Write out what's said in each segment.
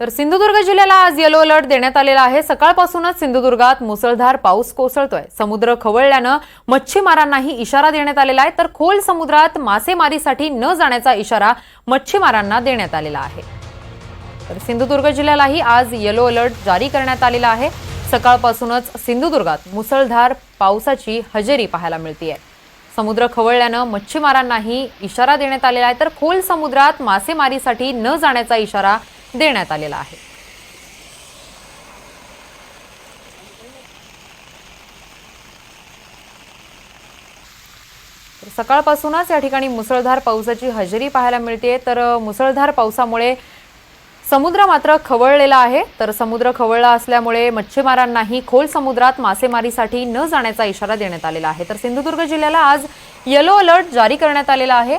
तर सिंधुदुर्ग जिल्ह्याला आज येलो अलर्ट देण्यात आलेला आहे. सकाळपासूनच सिंधुदुर्गात मुसळधार पाऊस कोसळतोय. समुद्र खवळल्यानं मच्छीमारांनाही इशारा देण्यात आलेला आहे. तर खोल समुद्रात मासेमारीसाठी न जाण्याचा इशारा मच्छीमारांना देण्यात आलेला आहे. तर सिंधुदुर्ग जिल्ह्यालाही आज येलो अलर्ट जारी करण्यात आलेला आहे. सकाळपासूनच सिंधुदुर्गात मुसळधार पावसाची हजेरी पाहायला मिळते समुद्र खवळल्यानं मच्छीमारांनाही इशारा देण्यात आलेला आहे. तर खोल समुद्रात मासेमारीसाठी न जाण्याचा इशारा देण्यात आलेला आहे. सकाळपासूनच या ठिकाणी मुसळधार पावसाची हजेरी पाहायला मिळते तर मुसळधार पावसामुळे समुद्र मात्र खवळलेला आहे. तर समुद्र खवळला असल्यामुळे मच्छीमारांनाही खोल समुद्रात मासेमारीसाठी न जाण्याचा इशारा देण्यात आलेला आहे. तर सिंधुदुर्ग जिल्ह्याला आज येलो अलर्ट जारी करण्यात आलेला आहे.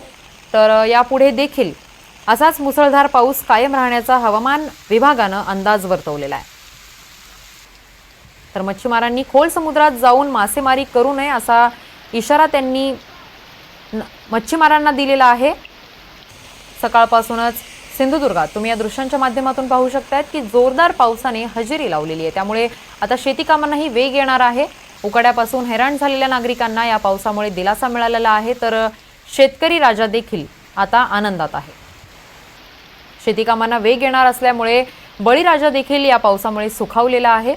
तर यापुढे देखील असाच मुसळधार पाऊस कायम राहण्याचा हवामान विभागानं अंदाज वर्तवलेला आहे. तर मच्छीमारांनी खोल समुद्रात जाऊन मासेमारी करू नये असा इशारा त्यांनी न- मच्छीमारांना दिलेला आहे. सकाळपासूनच सिंधुदुर्गात तुम्ही या दृश्यांच्या माध्यमातून पाहू शकतायत की जोरदार पावसाने हजेरी लावलेली आहे. त्यामुळे आता शेती कामांनाही वेग येणार आहे. उकाड्यापासून हैराण झालेल्या नागरिकांना या पावसामुळे दिलासा मिळालेला आहे. तर शेतकरी राजा देखील आता आनंदात आहे. शेती कामांना वेग येणार असल्यामुळे बळीराजा देखील या पावसामुळे सुखावलेला आहे.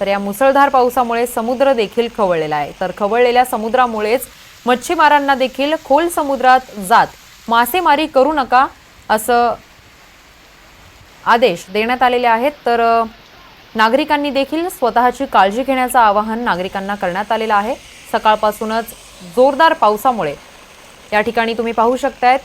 तर या मुसळधार पावसामुळे समुद्र देखील खवळलेला आहे. तर खवळलेल्या समुद्रामुळेच मच्छीमारांना देखील खोल समुद्रात जात मासेमारी करू नका असं आदेश देण्यात आलेले आहेत. तर नागरिकांनी देखील स्वतःची काळजी घेण्याचं आवाहन नागरिकांना करण्यात आलेलं आहे. सकाळपासूनच जोरदार पावसामुळे या ठिकाणी तुम्ही पाहू शकतायत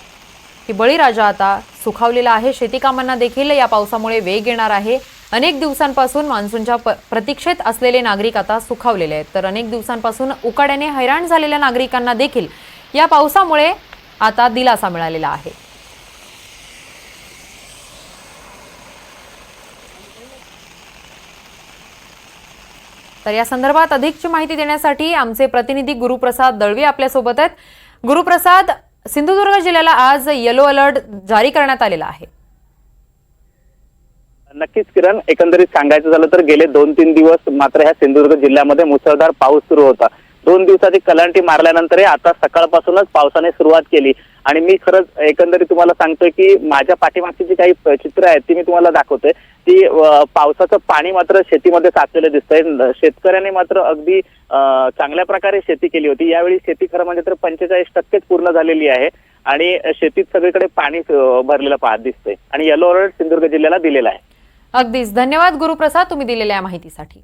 की बळीराजा आता सुखावलेला आहे. शेती कामांना देखील या पावसामुळे वेग येणार आहे. अनेक दिवसांपासून मान्सूनच्या प- प्रतीक्षेत असलेले नागरिक आता सुखावलेले आहेत. तर अनेक दिवसांपासून उकाड्याने हैराण झालेल्या नागरिकांना देखील या पावसामुळे आता दिलासा मिळालेला आहे. तर या संदर्भात अधिकची माहिती देण्यासाठी आमचे प्रतिनिधी गुरुप्रसाद दळवी आपल्यासोबत आहेत. गुरुप्रसाद सिंधुदुर्ग जिल्ह्याला आज येलो अलर्ट जारी करण्यात आलेला आहे. नक्कीच किरण एकंदरीत सांगायचं झालं तर गेले दोन तीन दिवस मात्र ह्या सिंधुदुर्ग जिल्ह्यामध्ये मुसळधार पाऊस सुरू होता. दोन दिवसाची कलांटी मारल्यानंतर आता सकाळपासूनच पावसाने सुरुवात केली. आणि मी खरंच एकंदरीत तुम्हाला सांगतोय की माझ्या पाठीमागची जी काही चित्र आहेत ती मी तुम्हाला दाखवतोय. ती पावसाचं पाणी मात्र शेतीमध्ये साचलेलं दिसतंय. शेतकऱ्यांनी मात्र अगदी चांगल्या प्रकारे शेती केली होती. यावेळी शेती खरं म्हणजे तर पंचेचाळीस टक्केच पूर्ण झालेली आहे. आणि शेतीत सगळीकडे पाणी भरलेलं पाहत दिसतंय. आणि येलो अलर्ट सिंधुदुर्ग जिल्ह्याला दिलेला आहे. अगदीच. धन्यवाद गुरुप्रसाद तुम्ही दिलेल्या माहितीसाठी.